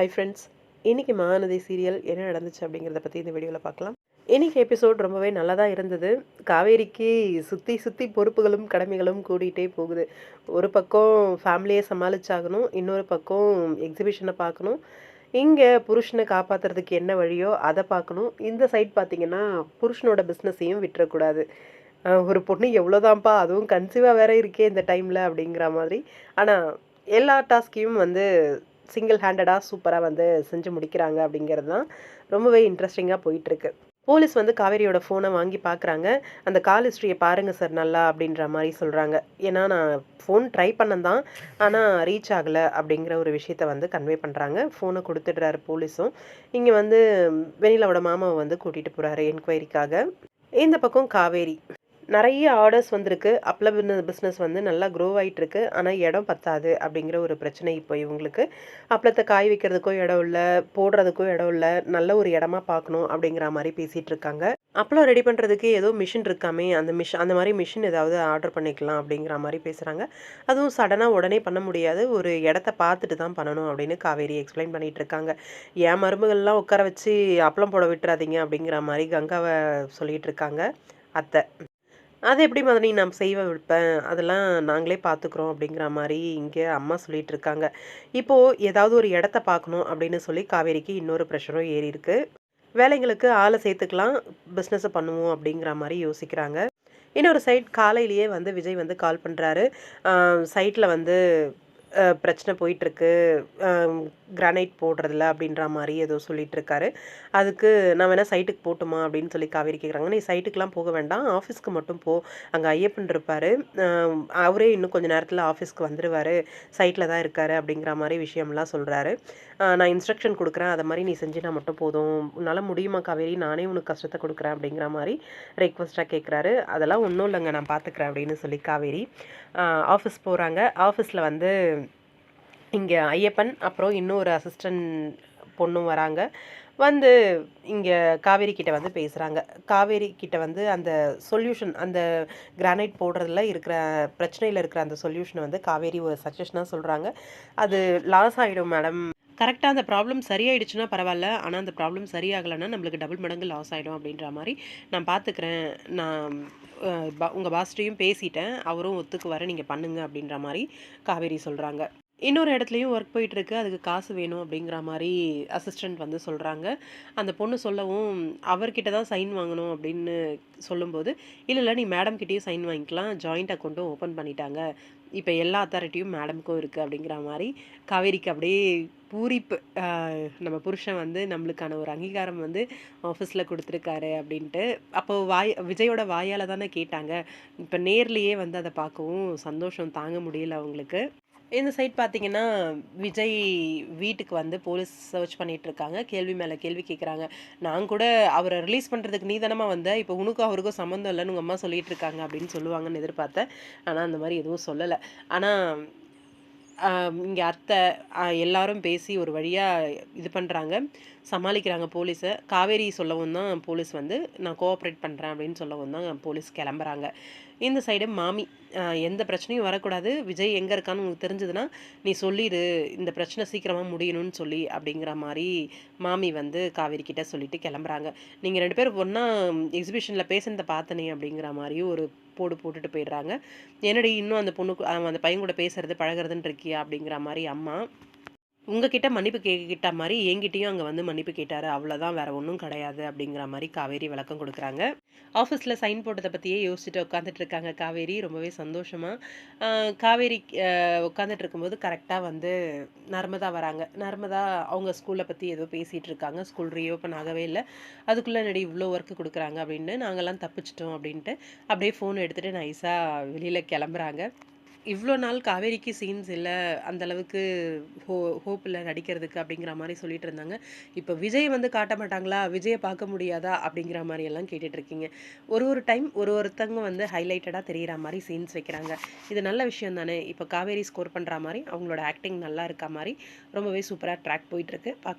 Hi friends இன்றைக்கி Mahanadi serial என்ன நடந்துச்சு அப்படிங்கிறத பற்றி இந்த வீடியோவில் பார்க்கலாம். இன்றைக்கி எபிசோட் ரொம்பவே நல்லா தான் இருந்தது. காவேரிக்கு சுற்றி சுற்றி பொறுப்புகளும் கடமைகளும் கூடிகிட்டே போகுது. ஒரு பக்கம் ஃபேமிலியை சமாளிச்சாகணும் இன்னொரு பக்கம் எக்ஸிபிஷனை பார்க்கணும். இங்கே புருஷனை காப்பாற்றுறதுக்கு என்ன வழியோ அதை பார்க்கணும். இந்த சைட் பார்த்தீங்கன்னா புருஷனோட பிஸ்னஸையும் விட்டுறக்கூடாது. ஒரு பொண்ணு எவ்வளோதான்ப்பா அதுவும் கன்சீவாக வேற இருக்கே இந்த டைமில் அப்படிங்கிற மாதிரி. ஆனால் எல்லா டாஸ்கையும் வந்து சிங்கிள் ஹேண்டடாக சூப்பராக வந்து செஞ்சு முடிக்கிறாங்க அப்படிங்கிறது தான் ரொம்பவே இன்ட்ரெஸ்டிங்காக போயிட்டுருக்கு. போலீஸ் வந்து காவேரியோட ஃபோனை வாங்கி பார்க்குறாங்க அந்த கால் ஹிஸ்ட்ரியை பாருங்கள் சார் நல்லா அப்படின்ற மாதிரி சொல்கிறாங்க ஏன்னா நான் ஃபோன் ட்ரை பண்ணந்தான் ஆனால் ரீச் ஆகலை அப்படிங்கிற ஒரு விஷயத்த வந்து கன்வே பண்ணுறாங்க ஃபோனை கொடுத்துடுறாரு போலீஸும். இங்கே வந்து வெண்ணிலாவோட மாமாவை வந்து கூட்டிகிட்டு போகிறாரு என்கொயரிக்காக இந்த பக்கம் காவேரி. நிறைய ஆர்டர்ஸ் வந்திருக்கு. அப்பள பிஸ்னஸ் வந்து நல்லா க்ரோ ஆகிட்டுருக்கு ஆனால் இடம் பத்தாது அப்படிங்கிற ஒரு பிரச்சனை இப்போ இவங்களுக்கு. அப்பளத்தை காய் வைக்கிறதுக்கும் இடம் இல்லை போடுறதுக்கும் இடம் இல்லை நல்ல ஒரு இடமா பார்க்கணும் அப்படிங்கிற மாதிரி பேசிகிட்டு இருக்காங்க. அப்பளம் ரெடி பண்ணுறதுக்கு ஏதோ மிஷின் இருக்காமே அந்த மிஷின் அந்த மாதிரி மிஷின் ஏதாவது ஆர்டர் பண்ணிக்கலாம் அப்படிங்கிற மாதிரி பேசுகிறாங்க அதுவும் சடனாக உடனே பண்ண முடியாது. ஒரு இடத்த பார்த்துட்டு தான் பண்ணணும் அப்படின்னு காவேரி எக்ஸ்பிளைன் பண்ணிகிட்டு இருக்காங்க. என் மருமகள்லாம் உட்கார வச்சு அப்பளம் போட விட்டுறாதீங்க அப்படிங்கிற மாதிரி கங்காவை சொல்லிகிட்டு இருக்காங்க. அத்தை. அது எப்படி மாதிரி நான் செய்வ விற்பேன் அதெல்லாம் நாங்களே பார்த்துக்குறோம் அப்படிங்கிற மாதிரி இங்கே அம்மா சொல்லிட்டு இருக்காங்க. இப்போது ஏதாவது ஒரு இடத்த பார்க்கணும் அப்படின்னு சொல்லி காவேரிக்கு இன்னொரு ப்ரெஷரும் ஏறி இருக்கு. வேலைங்களுக்கு ஆளை சேர்த்துக்கலாம் பிஸ்னஸை பண்ணுவோம் அப்படிங்கிற மாதிரி யோசிக்கிறாங்க. இன்னொரு சைட் காலையிலேயே வந்து விஜய் வந்து கால் பண்ணுறாரு சைட்டில் வந்து பிரச்சனை போயிட்டுருக்கு. கிரானைட் போடுறதில்ல அப்படின்ற மாதிரி ஏதோ சொல்லிகிட்ருக்காரு அதுக்கு நான் வேணால் சைட்டுக்கு போட்டுமா அப்படின்னு சொல்லி காவேரி கேட்குறாங்க நீ சைட்டுக்கெலாம் போக வேண்டாம். ஆஃபீஸ்க்கு மட்டும் போ. அங்கே ஐயப்பன் இருப்பார். அவரே இன்னும் கொஞ்சம் நேரத்தில் ஆஃபீஸ்க்கு வந்துடுவார் சைட்டில் தான் இருக்கார் அப்படிங்கிற மாதிரி விஷயம்லாம் சொல்கிறாரு நான் இன்ஸ்ட்ரக்ஷன் கொடுக்குறேன். அதை மாதிரி நீ செஞ்சுனா மட்டும் போதும். உன்னால் முடியுமா காவேரி? நானே உனக்கு கஷ்டத்தை கொடுக்குறேன் அப்படிங்கிற மாதிரி ரெக்வஸ்ட்டாக கேட்குறாரு அதெல்லாம் ஒன்றும் இல்லைங்க. நான் பார்த்துக்குறேன் அப்படின்னு சொல்லி காவேரி ஆஃபீஸ் போகிறாங்க ஆஃபீஸில் வந்து இங்கே ஐயப்பன் அப்புறம் இன்னொரு அசிஸ்டன்ட் பொண்ணும் வராங்க. வந்து இங்கே காவேரி கிட்ட வந்து பேசுகிறாங்க காவேரி கிட்ட வந்து அந்த சொல்யூஷன் அந்த கிரானைட் போடுறதுல இருக்கிற பிரச்சனையில் இருக்கிற அந்த சொல்யூஷனை வந்து காவேரி ஒரு சஜஷனாக சொல்கிறாங்க அது லாஸ் ஆகிடும் மேடம் கரெக்டாக அந்த ப்ராப்ளம் சரியாயிடுச்சுன்னா பரவாயில்ல. ஆனால் அந்த ப்ராப்ளம் சரியாகலைன்னா நம்மளுக்கு டபுள் மடங்கு லாஸ் ஆகிடும் அப்படின்ற மாதிரி நான் பார்த்துக்கிறேன் நான் உங்கள் பாஸ்ட்டையும் பேசிட்டேன். அவரும் ஒத்துக்கு வர நீங்கள் பண்ணுங்க அப்படின்ற மாதிரி காவேரி சொல்கிறாங்க இன்னொரு இடத்துலையும் ஒர்க் போயிட்டுருக்கு. அதுக்கு காசு வேணும் அப்படிங்கிற மாதிரி அசிஸ்டண்ட் வந்து சொல்கிறாங்க அந்த பொண்ணு சொல்லவும் அவர்கிட்ட தான் சைன் வாங்கணும் அப்படின்னு சொல்லும்போது இல்லை இல்லை நீ மேடம் கிட்டேயும் சைன் வாங்கிக்கலாம். ஜாயிண்ட் அக்கௌண்ட்டும் ஓப்பன் பண்ணிட்டாங்க. இப்போ எல்லா அத்தாரிட்டியும் மேடமுக்கும் இருக்குது அப்படிங்கிற மாதிரி காவேரிக்கு அப்படியே பூரிப்பு நம்ம புருஷன் வந்து நம்மளுக்கான ஒரு அங்கீகாரம் வந்து ஆஃபீஸில் கொடுத்துருக்காரு அப்படின்ட்டு அப்போது வாய் விஜயோட வாயால் தானே கேட்டாங்க. இப்போ நேர்லேயே வந்து அதை பார்க்கவும் சந்தோஷம் தாங்க முடியல அவங்களுக்கு. இந்த சைட் பார்த்தீங்கன்னா விஜய் வீட்டுக்கு வந்து போலீஸ் சர்ச் பண்ணிட்டு இருக்காங்க கேள்வி மேலே கேள்வி கேட்குறாங்க நான் கூட அவரை ரிலீஸ் பண்ணுறதுக்கு நீ வந்தேன் வந்த? இப்போ உனக்கும் அவருக்கும் சம்மந்தம் இல்லைன்னு உங்கள் அம்மா சொல்லிகிட்டு இருக்காங்க அப்படின்னு சொல்லுவாங்கன்னு எதிர்பார்த்தேன். ஆனால் அந்த மாதிரி எதுவும் சொல்லலை. ஆனால் இங்கே அத்தை எல்லாரும் பேசி ஒரு வழியாக இது பண்ணுறாங்க சமாளிக்கிறாங்க போலீஸை. காவேரி சொல்லவும் தான் போலீஸ் வந்து நான் கோஆப்ரேட் பண்ணுறேன் அப்படின்னு சொல்லவும் தான் போலீஸ் கிளம்புறாங்க. இந்த சைடு மாமி எந்த பிரச்சனையும் வரக்கூடாது. விஜய் எங்கே இருக்கான்னு உங்களுக்கு தெரிஞ்சதுன்னா நீ சொல்லிடு இந்த பிரச்சனை சீக்கிரமாக முடியணும்னு சொல்லி அப்படிங்கிற மாதிரி மாமி வந்து காவேரி கிட்ட சொல்லிட்டு கிளம்புறாங்க. நீங்கள் ரெண்டு பேரும் ஒன்றா எக்ஸிபிஷனில் பேசுனதை பார்த்தனே அப்படிங்கிற மாதிரி ஒரு போடு போட்டுட்டு போயிடுறாங்க. என்னடி இன்னும் அந்த பொண்ணு அவன் அந்த பையன் கூட பேசுறது பழகுறதுன்னு இருக்கியா அப்படிங்கிற மாதிரி அம்மா. உங்ககிட்ட மன்னிப்பு கேட்கிட்ட மாதிரி என்கிட்டயும் அங்கே வந்து மன்னிப்பு கேட்டார். அவ்வளோதான் வேற ஒன்றும் கிடையாது அப்படிங்கிற மாதிரி காவேரி விளக்கம் கொடுக்குறாங்க. ஆஃபீஸில் சைன் போட்டதை பற்றியே யோசிச்சுட்டு உட்காந்துட்டு இருக்காங்க காவேரி ரொம்பவே சந்தோஷமாக காவேரி உட்காந்துட்டு இருக்கும்போது கரெக்டாக வந்து நர்மதா வராங்க. நர்மதா அவங்க ஸ்கூலை பற்றி ஏதோ பேசிகிட்டு இருக்காங்க. ஸ்கூல் ரீஓப்பன் ஆகவே இல்லை. அதுக்குள்ளே நடி இவ்வளோ ஒர்க்கு கொடுக்குறாங்க அப்படின்னு நாங்கள்லாம் தப்பிச்சிட்டோம் அப்படின்ட்டு அப்படியே ஃபோன் எடுத்துகிட்டு நைஸாக வெளியில் கிளம்புறாங்க. இவ்வளோ நாள் காவேரிக்கு சீன்ஸ் இல்லை அந்த அளவுக்கு ஹோ ஹோப்பில் நடிக்கிறதுக்கு அப்படிங்கிற மாதிரி சொல்லிட்டு இருந்தாங்க. இப்போ விஜய் வந்து காட்ட மாட்டாங்களா? விஜயை பார்க்க முடியாதா? அப்படிங்கிற மாதிரி எல்லாம் கேட்டுட்ருக்கீங்க ஒரு ஒரு டைம் ஒரு ஒருத்தங்க வந்து ஹைலைட்டடாக தெரிகிற மாதிரி சீன்ஸ் வைக்கிறாங்க. இது நல்ல விஷயம் தானே? இப்போ காவேரி ஸ்கோர் பண்ணுற மாதிரி அவங்களோட ஆக்டிங் நல்லா இருக்க மாதிரி ரொம்பவே சூப்பராக ட்ராக் போயிட்டுருக்கு பார்க்கலாம்